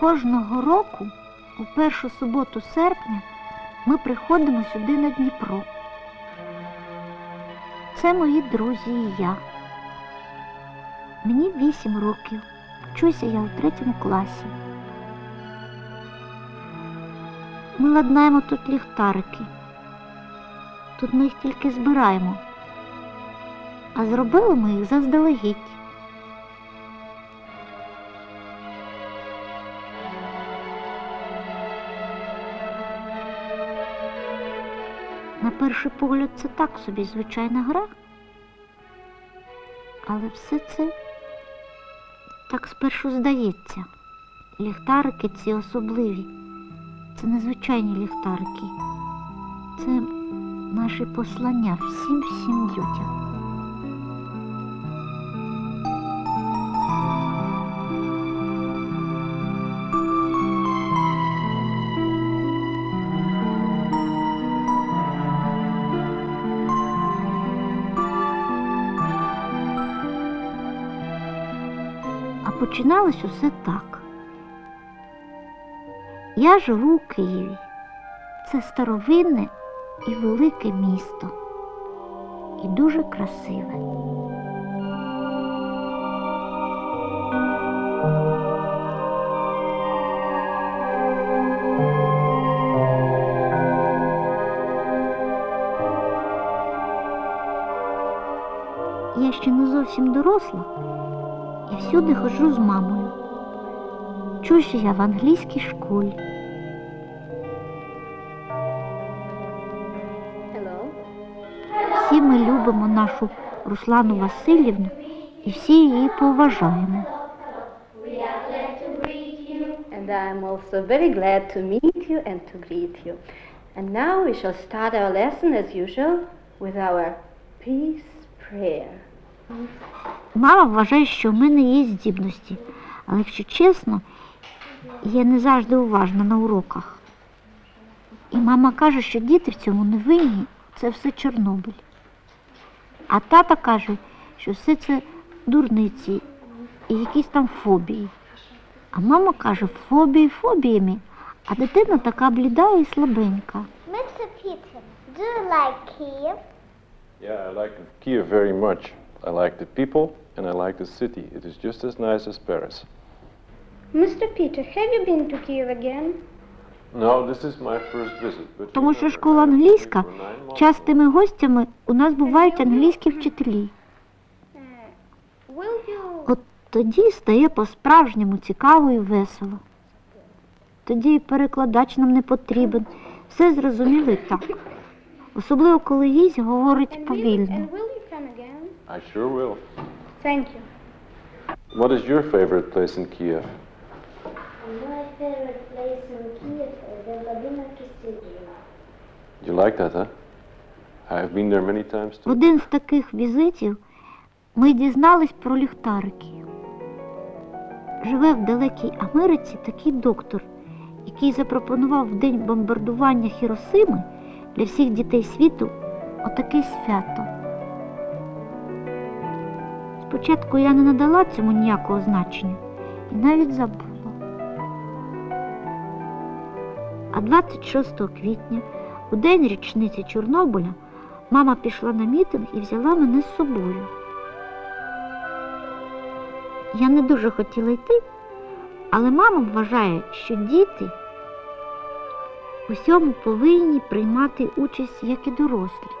Кожного року, у першу суботу серпня, ми приходимо сюди на Дніпро. Це мої друзі і я. Мені вісім років. Вчуся я у третьому класі. Ми ладнаємо тут ліхтарики. Тут ми їх тільки збираємо. А зробили ми їх заздалегідь. На перший погляд це так собі звичайна гра. Але все це так спершу здається. Ліхтарики ці особливі. Це незвичайні ліхтарики. Це наші послання всім всім людям. Починалось усе так. Я живу у Києві. Це старовинне і велике місто. І дуже красиве. Я ще не зовсім доросла і всюди ходжу з мамою. Чуюся я в англійській школі. Всі ми любимо нашу Руслану Васильівну і всі її поважаємо. And I'm also very glad to meet you and to greet you. And now we shall start our lesson as usual with our peace prayer. Мама вважає, що в мене є здібності, але якщо чесно, я не завжди уважна на уроках. І мама каже, що діти в цьому не винні, це все Чорнобиль. А тата каже, що все це дурниці і якісь там фобії. А мама каже, фобії фобіями, а дитина така бліда і слабенька. Mr. Peter, do you like Kiev? Yeah, I like Kiev very much. I like the people and I like the city. It is just as nice as Paris. Mr. Peter, have you been to Kiev again? No, this is my first visit. But Тому що школа англійська, частими гостями у нас бувають англійські вчителі. От тоді стає по-справжньому цікаво і весело. Тоді і перекладач нам не потрібен. Все зрозуміло і так. Особливо, коли гість говорить повільно. and will you come again? I sure will. Thank you. What is your favorite place in Kiev? My favorite place in Kiev is the Vladimir Cathedral. You like that, huh? I've been there many times В too. один з таких візитів ми дізнались про ліхтарики. Живе в далекій Америці такий доктор, який запропонував в день бомбардування Хіросими для всіх дітей світу отаке свято. Спочатку я не надала цьому ніякого значення і навіть забула. А 26 квітня, у день річниці Чорнобиля, мама пішла на мітинг і взяла мене з собою. Я не дуже хотіла йти, але мама вважає, що діти у всьому повинні приймати участь, як і дорослі.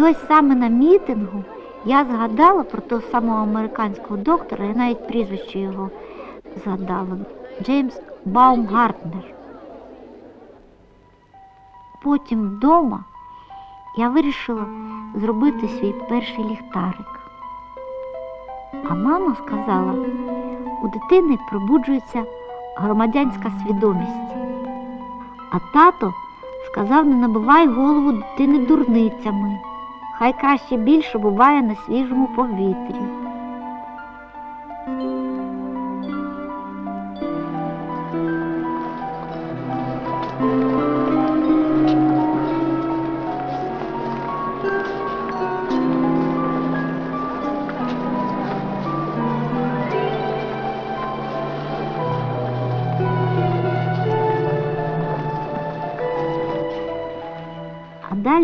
І ось саме на мітингу я згадала про того самого американського доктора, я навіть прізвище його згадала. Джеймс Баумгартнер. Потім вдома я вирішила зробити свій перший ліхтарик. А мама сказала, у дитини пробуджується громадянська свідомість. А тато сказав, не набивай голову дитини дурницями. Хай краще більше буває на свіжому повітрі.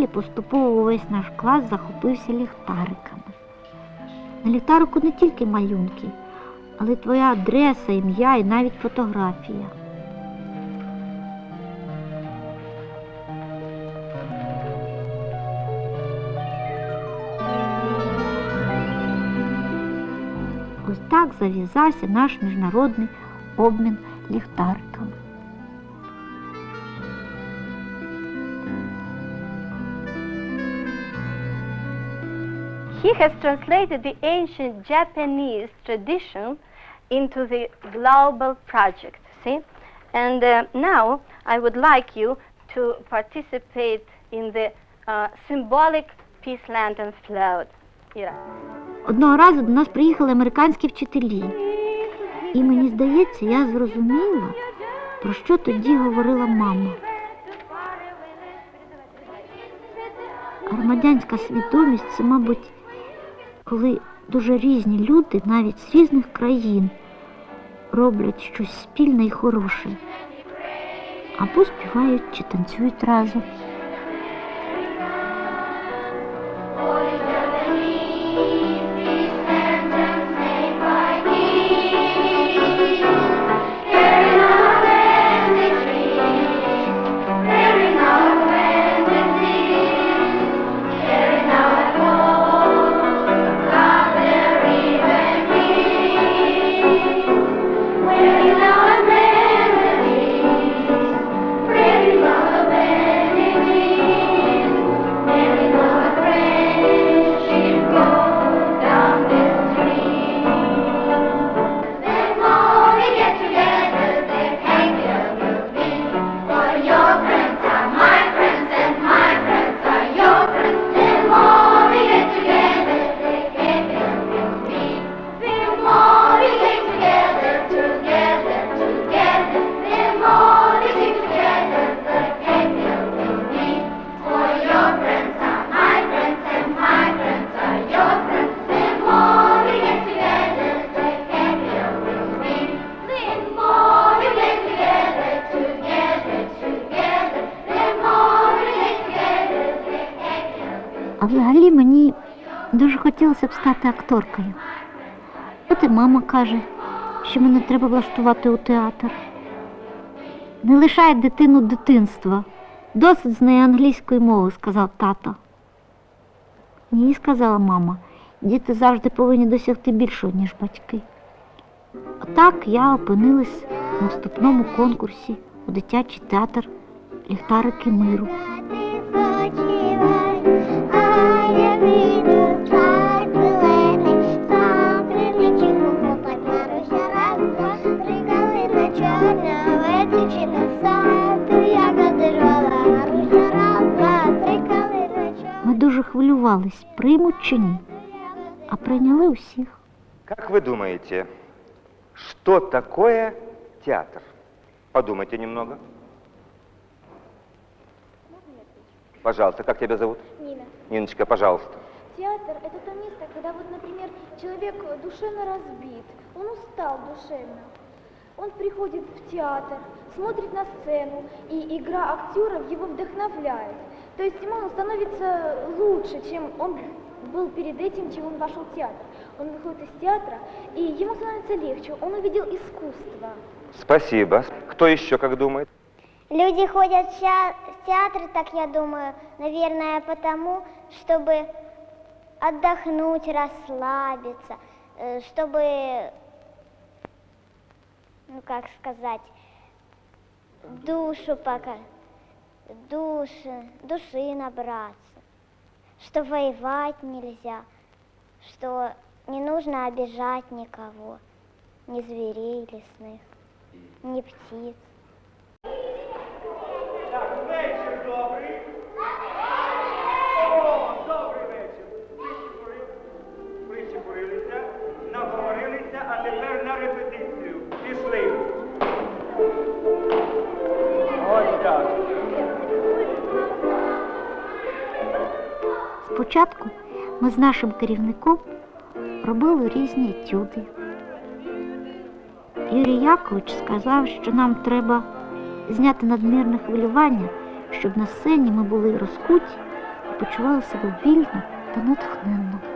Поступово увесь наш клас захопився ліхтариками. На ліхтарику не тільки малюнки, але твоя адреса, ім'я і навіть фотографія. Ось так зав'язався наш міжнародний обмін ліхтариками. He has translated the ancient Japanese tradition into the global project, see? And uh, now I would like you to participate in the uh, symbolic peace lantern float. Ira. Одного разу до нас приїхали американські вчителі. І мені здається, я зрозуміла, про що тоді говорила мама. Громадянська свідомість це, мабуть, коли дуже різні люди, навіть з різних країн, роблять щось спільне і хороше. Або співають чи танцюють разом. А взагалі мені дуже хотілося б стати акторкою. От і мама каже, що мене треба влаштувати у театр. Не лишай дитину дитинства. Досить з неї англійської мови, сказав тато. Ні, сказала мама, діти завжди повинні досягти більшого, ніж батьки. Отак я опинилась на вступному конкурсі у дитячий театр Ліхтарики миру. Ми дуже хвилювались, приймуть чи ні. А прийняли усіх. Как вы думаете, что такое театр? Подумайте немного. Пожалуйста, как тебя зовут? Нина, Ниночка, пожалуйста. театр – это то место, когда вот, например, человек душевно разбит, он устал душевно. Он приходит в театр, смотрит на сцену, и игра актеров его вдохновляет. То есть ему становится лучше, чем он был перед этим, чем он вошел в театр. Он выходит из театра, и ему становится легче, он увидел искусство. Спасибо. Кто еще как думает? Люди ходят в теа- в театр, так я думаю, наверное, потому, чтобы отдохнуть, расслабиться, э, чтобы, ну как сказать, душу пока, души, души набраться, что воевать нельзя, что не нужно обижать никого, ни зверей лесных, ни птиц. Вечір добрий. О, Спочатку ми з нашим керівником робили різні етюди. Юрій Якович сказав, що нам треба зняти надмірне хвилювання, щоб на сцені ми були розкуті і почували себе вільно та натхненно.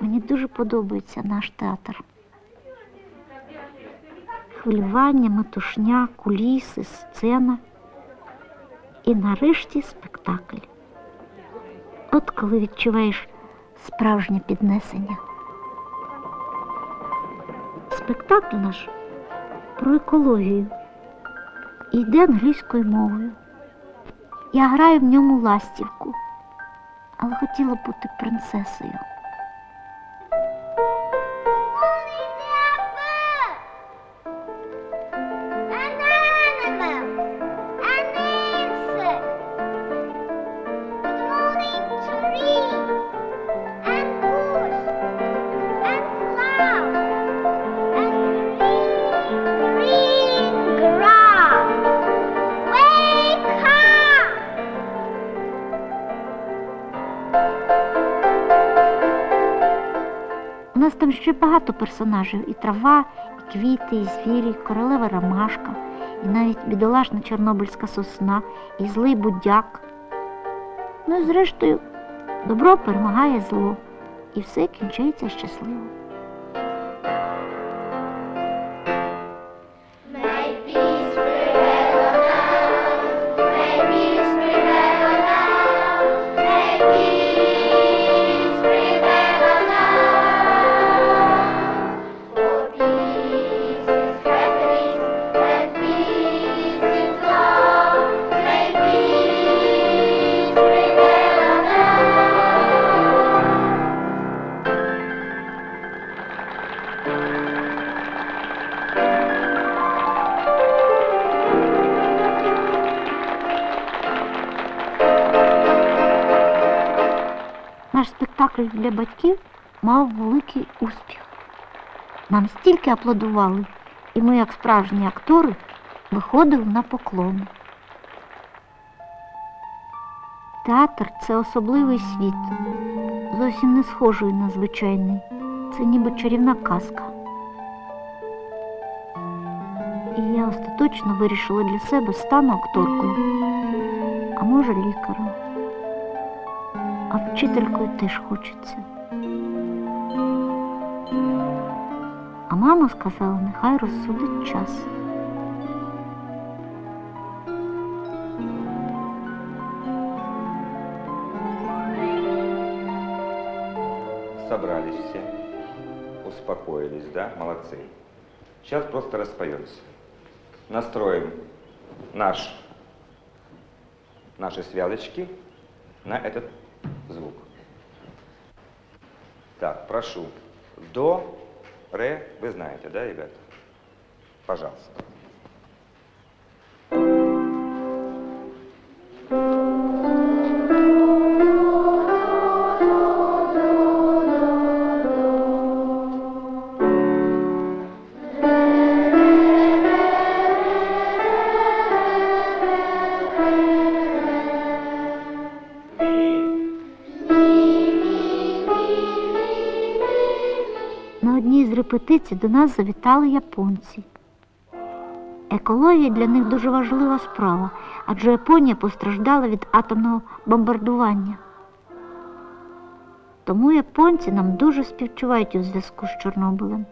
Мені дуже подобається наш театр. Хвилювання, метушня, куліси, сцена. І нарешті спектакль. От коли відчуваєш справжнє піднесення. Спектакль наш про екологію йде англійською мовою. Я граю в ньому ластівку, але хотіла бути принцесою. Ще багато персонажів: і трава, і квіти, і звірі, і королева ромашка, і навіть бідолашна чорнобильська сосна, і злий будяк. Ну і зрештою, добро перемагає зло, і все кінчається щасливо. Наш спектакль для батьків мав великий успіх. Нам стільки аплодували, і ми, як справжні актори, виходили на поклони. Театр це особливий світ, зовсім не схожий на звичайний. Це ніби чарівна казка. І я остаточно вирішила для себе стану акторкою, а може лікарем. А вчителькою теж хочеться. А мама сказала, нехай розсудить час. Собрались все, успокоились, да? Молодцы. Сейчас просто распоемся. Настроим наш, наши связочки на этот прошу. До, ре, вы знаете, да, ребята? Пожалуйста. Репетицій до нас завітали японці. Екологія для них дуже важлива справа, адже Японія постраждала від атомного бомбардування. Тому японці нам дуже співчувають у зв'язку з Чорнобилем.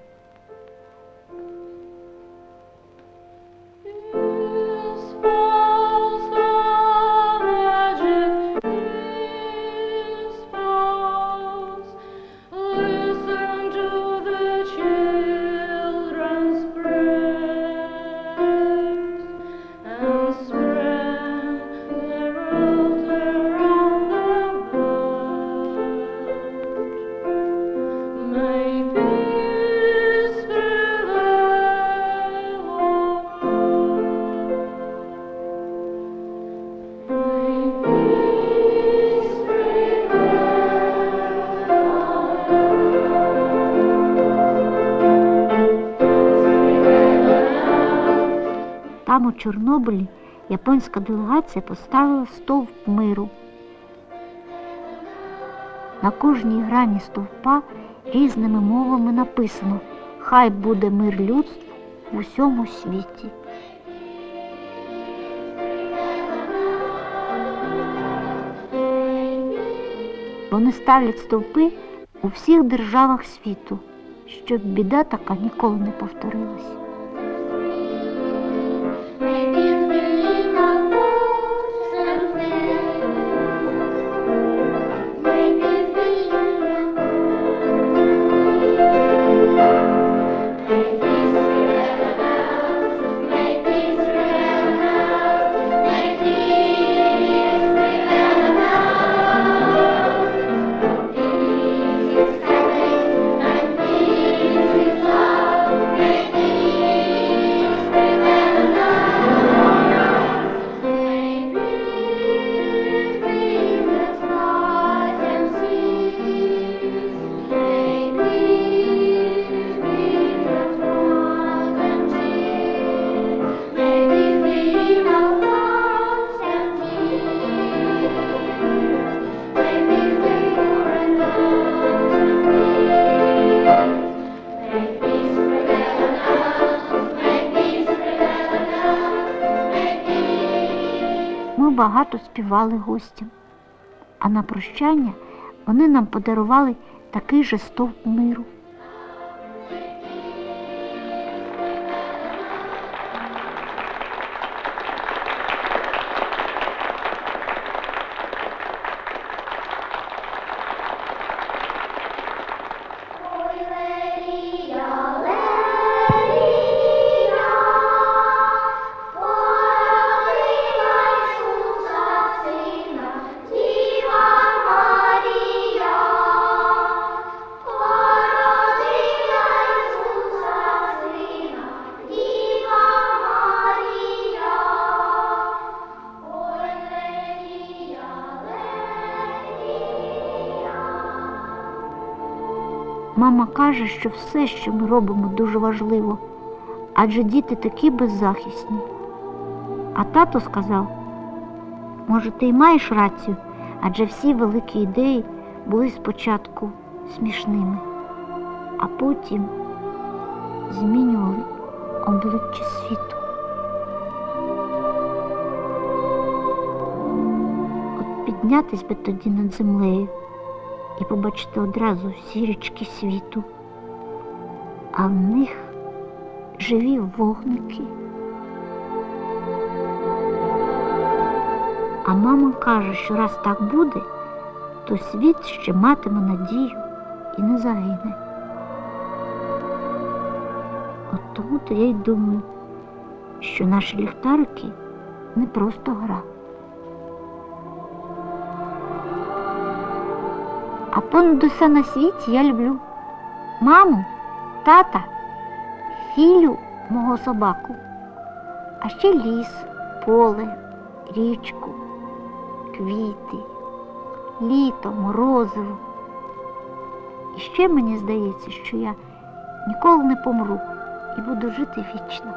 Чорнобилі японська делегація поставила стовп миру. На кожній грані стовпа різними мовами написано Хай буде мир людству в усьому світі. Вони ставлять стовпи у всіх державах світу, щоб біда така ніколи не повторилась. Багато співали гостям, а на прощання вони нам подарували такий же стовп Мама каже, що все, що ми робимо, дуже важливо, адже діти такі беззахисні. А тато сказав, може, ти й маєш рацію, адже всі великі ідеї були спочатку смішними, а потім змінювали обличчя світу. От піднятись би тоді над землею і побачити одразу всі річки світу, а в них живі вогники. А мама каже, що раз так буде, то світ ще матиме надію і не загине. От тому то я й думаю, що наші ліхтарики не просто гра. Понад усе на світі я люблю маму, тата, Філю, мого собаку, а ще ліс, поле, річку, квіти, літо, морозиво. І ще мені здається, що я ніколи не помру і буду жити вічно.